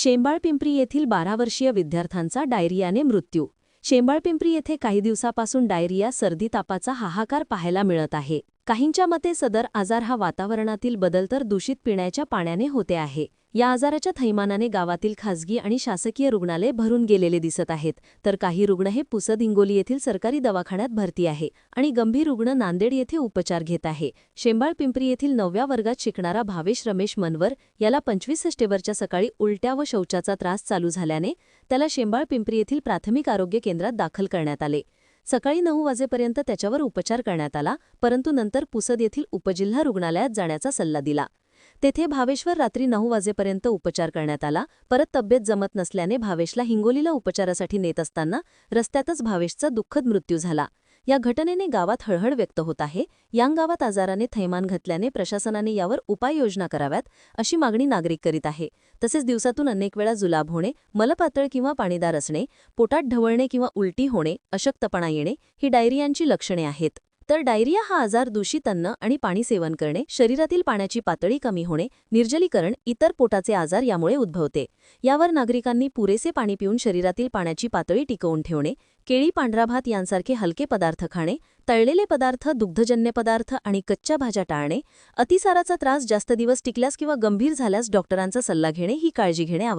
शेंबाळपिंपरी येथील बारा वर्षीय विद्यार्थ्यांचा डायरियाने मृत्यू. शेंबाळपिंपरी येथे काही दिवसापासून डायरिया सर्दी तापाचा हाहाकार पाहायला मिळत आहे. काहींच्या मते सदर आजार हा वातावरणातील बदल तर दूषित पिण्याच्या पाण्याने होते आहे. या आजाराच्या थैमानाने गावातील खासगी आणि शासकीय रुग्णालय भरून गेलेले दिसत आहेत. तर काही रुग्ण हे पुसद हिंगोली येथील सरकारी दवाखान्यात भरती आहे आणि गंभीर रुग्ण नांदेड येथे उपचार घेत आहे. शेंबाळ पिंपरी येथील नवव्या वर्गात शिकणारा भावेश रमेश मनवर याला पंचवीस सप्टेंबरच्या सकाळी उलट्या व शौचाचा त्रास चालू झाल्याने त्याला शेंबाळ पिंपरी येथील प्राथमिक आरोग्य केंद्रात दाखल करण्यात आले. सकाळी नऊ वाजेपर्यंत त्याच्यावर उपचार करण्यात आला परंतु नंतर पुसद येथील उपजिल्हा रुग्णालयात जाण्याचा सल्ला दिला. तेथे भावेशवर रात्री नऊ वाजेपर्यंत उपचार करण्यात आला परत तब्येत जमत नसल्याने भावेशला हिंगोलीला उपचारासाठी नेत असताना रस्त्यातच भावेशचा दुःखद मृत्यू झाला. या घटनेने गावात हळहळ व्यक्त होत आहे. यांग गावात आजाराने थैमान घातल्याने प्रशासनाने यावर उपाययोजना कराव्यात अशी मागणी नागरिक करीत आहे. तसेच दिवसातून अनेक वेळा जुलाब होणे मलपातळ किंवा पाणीदार असणे पोटात ढवळणे किंवा उलटी होणे अशक्तपणा येणे ही डायरियांची लक्षणे आहेत. तर डायरिया हा आजार दूषित अन्न आणि पाणी सेवन करणे शरीरातील पाण्याची पातळी कमी होणे निर्जलीकरण इतर पोटाचे आजार यामुळे उद्भवते. यावर नागरिकांनी पुरेसे पाणी पिऊन शरीरातील पाण्याची पातळी टिकवून ठेवणे केळी पांढरा भात यांसारखे हलके पदार्थ खाणे तळलेले पदार्थ दुग्धजन्य पदार्थ आणि कच्च्या भाज्या टाळणे अतिसाराचा त्रास जास्त दिवस टिकल्यास किंवा गंभीर झाल्यास डॉक्टरांचा सल्ला घेणे ही काळजी घेणे आवश्यक